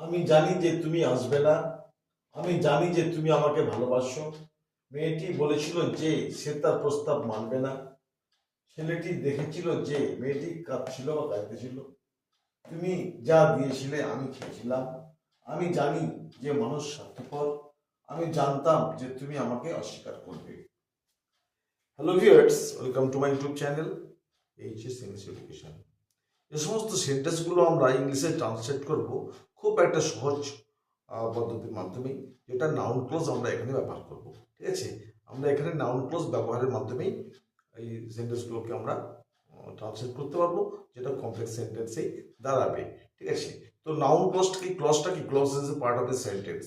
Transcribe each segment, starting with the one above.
আমি জানি যে তুমি আসবে না। আমি জানি যে তুমি আমাকে ভালোবাসো। মেয়েটি বলেছিল যে সে তার প্রস্তাব মানবে না। ছেলেটি দেখেছিল যে মেয়েটি কাঁদছিল বা কাঁদতেছিল। তুমি যা দিয়েছিলে আমি খেয়েছিলাম। আমি জানি যে মানুষ স্বার্থপর। আমি জানতাম যে তুমি আমাকে অস্বীকার করবে। Hello viewers welcome to my YouTube channel HS education এই সমস্ত সেন্টেন্সগুলো আমরা ইংলিশে ট্রান্সলেট করব খুব একটা সহজ পদ্ধতির মাধ্যমে যেটা নাউন ক্লোজ আমরা এখানে ব্যবহার করব, ঠিক আছে? আমরা এখানে নাউন ক্লোজ ব্যবহারের মাধ্যমেই এই সেন্টেন্সগুলোকে আমরা ট্রান্সলেট করতে পারব, যেটা কমপ্লেক্স সেন্টেন্সেই দাঁড়াবে, ঠিক আছে? তো নাউন ক্লজটা কি ক্লজটা কি? Clause is a part of a sentence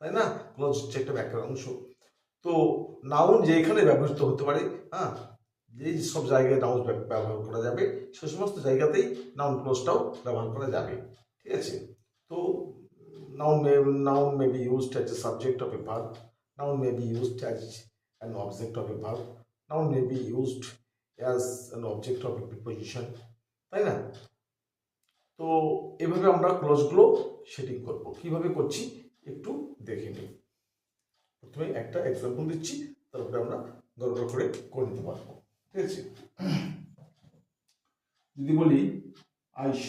তাই না? ক্লজ হচ্ছে একটা ব্যাখ্যার অংশ। তো নাউন যেখানে ব্যবহৃত হতে পারে হ্যাঁ যেই সব জায়গায় নাউন ব্যবহার করা যাবে, সে সমস্ত জায়গাতেই নাউন ক্লোজটাও ব্যবহার করা যাবে, ঠিক আছে? তো noun may noun may be used as a subject of a verb noun may be used as an object of a verb noun may be used as an object of a preposition তাই না? তো এভাবে আমরা ক্লোজগুলো setting করব। কীভাবে করছি? একটু দেখে নিই। প্রথমে একটা এক্সাম্পল দিচ্ছি, তারপরে আমরা গড়বড় করে করে নিতে পারব। ঠিক আছে। যদি বলি আই শ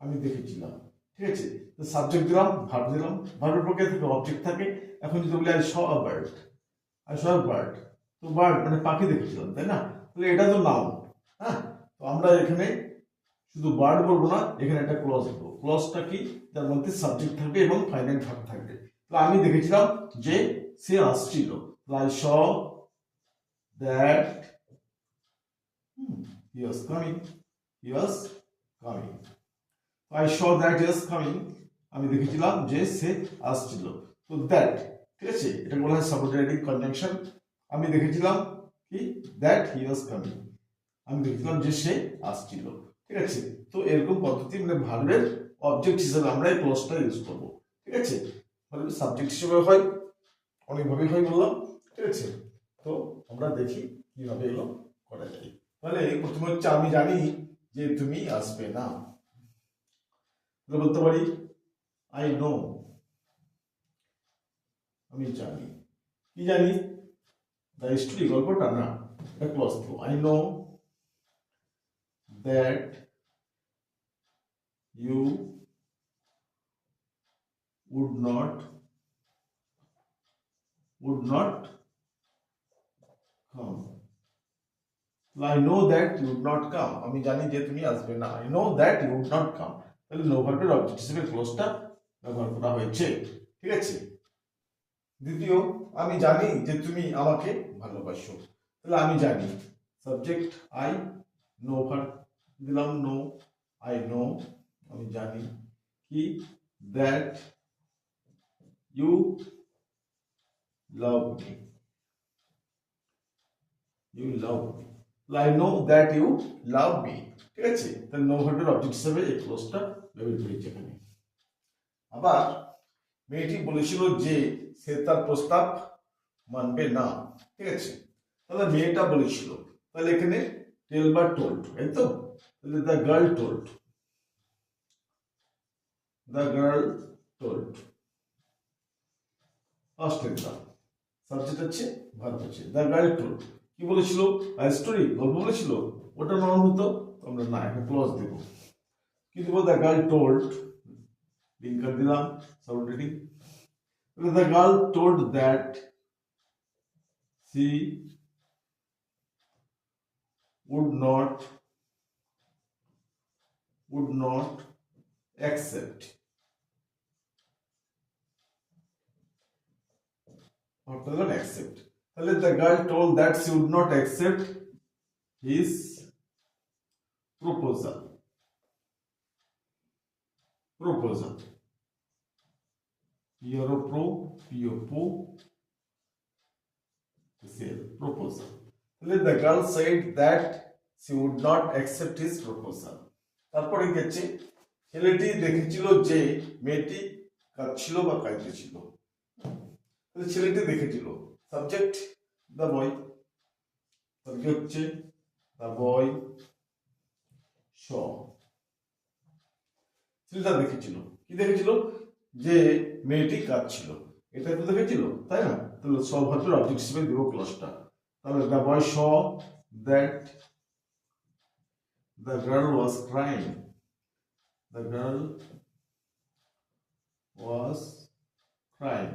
আমি দেখেছিলাম। ঠিক আছে? তো সাবজেক্ট দিলাম ভার্ব দিলাম। ভার্বের পক্ষে থাকে অবজেক্ট থাকে। এখন যদি বলি I saw a bird I saw bird তো বার্ড মানে পাখি দেখেছিলাম, তাই না? তাহলে এটা তো নাউন হ্যাঁ? তো আমরা এখানে শুধু বার্ড বলব না, এখানে একটা ক্লজ দেবো ক্লজটা কি? যার মধ্যে সাবজেক্ট থাকবে এবং ফাইনাল ভার্ব থাকবে। তো আমি দেখেছিলাম যে সে আসছিল। I saw that he was coming. He was coming. I saw that he was coming. আমি দেখেছিলাম যে সে আসছিল। তো দ্যাট ঠিক আছে? এটা বলা হয় সাবঅর্ডিনেটিং কনজাংশন আমি দেখেছিলাম কি? দ্যাট হি ওয়াজ কামিং আমি দেখেছিলাম যে সে আসছিল। ঠিক আছে? তো এরকম পদ্ধতি মানে ভার্বের অবজেক্ট হিসেবে আমরা এই ক্লজটা ইউজ করব। ঠিক আছে? ভার্বের সাবজেক্ট হিসেবে হয়, অনেকভাবেই হয় বললাম। ঠিক আছে? তো আমরা দেখি কীভাবে এগুলো করা যায়। তাহলে প্রথমে হচ্ছে আমি জানি যে তুমি আসবে না। তাহলে বলতে পারি আই নো আমি জানি। কি জানি? দ্য স্টোরি গল্পটা না এটা ক্লজ তো I know that you would not would not come I know that you would not come. আমি জানি যে তুমি আসবে না। I know that you would not come. তাহলে নো ভার্বের হিসেবে ক্লোজটা ব্যবহার করা হয়েছে। ঠিক আছে? দ্বিতীয়, আমি জানি যে তুমি আমাকে ভালোবাসো। তাহলে আমি জানি। সাবজেক্ট আই নো ভার্ব দিলাম নো আই নো আমি জানি কি that you love me you love me I know that you love me. ঠিক আছে? তাহলে নো ভার্বের অবজেক্ট হিসেবে এই ক্লোজটা ব্যবহৃত হয়েছে এখানে আবার মেয়েটি বলেছিল যে সে তার প্রস্তাব মানবে না। ঠিক আছে? তাহলে মেয়েটা বলেছিল। তাহলে এখানে টেল বা টোল্ড তো? তাহলে the girl told the girl told exam subject হচ্ছে ভার্ব হচ্ছে। দ্য গার্ল টোল্ড কি বলেছিল? স্টোরি গল্প বলেছিল? ওটা নাউন হতো আমরা না একটা ক্লজ দেবো। কি দেবো? দ্য গার্ল টোল্ড লিঙ্কার দিলাম subordinating the girl told that she would not would not accept. What does not accept? তাহলে the girl told that she would not accept his proposal proposal P-R-O pro P-O-Po proposal তাহলে the girl said that she would not accept his proposal তারপরে গেছে ছেলেটি দেখেছিল যে মেয়েটি কাঁদছিল বা কাঁদতেছিল তাহলে ছেলেটি দেখেছিল সাবজেক্ট দ্য বয় তাহলে হচ্ছে দ্য বয় শ ছেলেটা দেখেছিল। কি দেখেছিল? যে মেয়েটি কাঁদছিল। এটা তো দেখেছিল, তাই না? তাহলে সভার্বের অবজেক্ট হিসেবে দেবো ক্লসটা তাহলে the boy saw that the girl was crying the girl was crying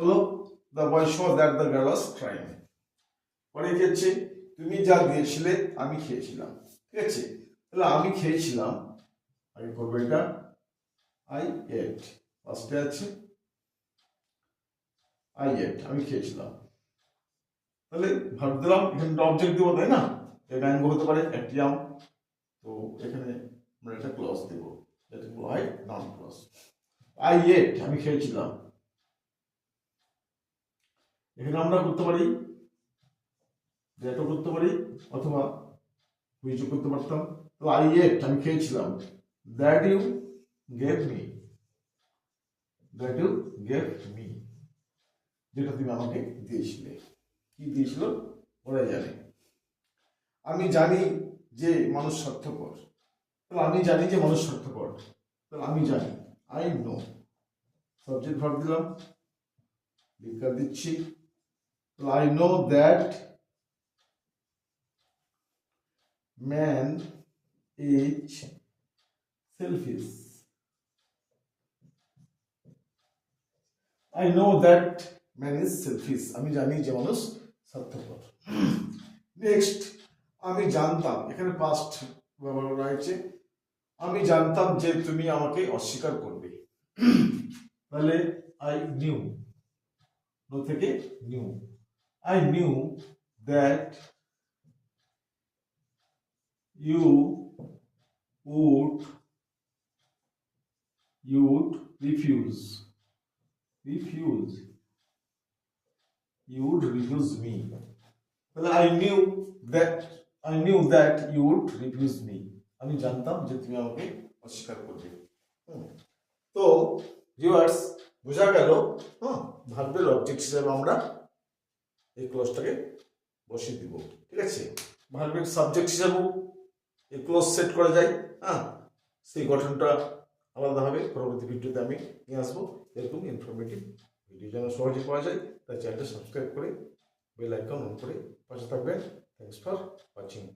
হলো the boy saw that the girl was crying পরে কি হচ্ছে তুমি যা দিয়েছিলে, আমি খেয়েছিলাম। ঠিক আছে? তাহলে আমি খেয়েছিলাম। আগে করব এটা আই এট ফার্স্টে আছে। আই এট আমি খেয়েছিলাম। তাহলে ভাব দিলাম। এখানে অবজেক্ট দেবো, তাই না? এটা ব্যঙ্গ হতে পারে অ্যাক্টিয়াম তো এখানে আমরা একটা ক্লস দেবো। যেটা বলা হয় নন ক্লস আই এট আমি খেয়েছিলাম। এখানে আমরা করতে পারি যেটা করতে পারি, অথবা হুইচও করতে পারতাম। তো আই এট আমি খেয়েছিলাম। That you gave me that you gave me যেটা তুমি আমাকে দিয়েছিলে। কি দিয়েছিল? ওরা জানে। আমি জানি যে মানুষ স্বার্থপর। তাহলে আমি জানি যে মানুষ স্বার্থপর। তাহলে আমি জানি। আই নো সাবজেক্ট ভাব দিলাম। বিজ্ঞান দিচ্ছি। তাহলে I know that man is selfish. I know that man is selfish. আমি জানি যে মানুষ স্বার্থপর। নেক্সট আমি জানতাম, এখানে পাস্ট ব্যবহার করা হয়েছে। আমি জানতাম যে তুমি আমাকে অস্বীকার করবে। তাহলে আই নিউ নো থেকে knew I knew that you would you would refuse refuse you would refuse me well i knew that i knew that you would refuse me আমি জানতাম যে তুমি আমাকে অস্বীকার করবে হুম। তো ভিউয়ার্স বোঝা গেল হ্যাঁ ভার্বের অবজেক্ট হিসেবে আমরা এই ক্লজটাকে বসিয়ে দিব, ঠিক আছে? ভার্বের সাবজেক্ট হিসাবেও এই ক্লোজ সেট করা যায় হ্যাঁ? সেই গঠনটা আলাদাভাবে পরবর্তী ভিডিওতে আমি নিয়ে আসব। এরকম ইনফরমেটিভ ভিডিও যেন সহজে পাওয়া যায়, তাই চ্যানেলটা সাবস্ক্রাইব করে বেল আইকন অন করে পাশে থাকবেন। Thanks for watching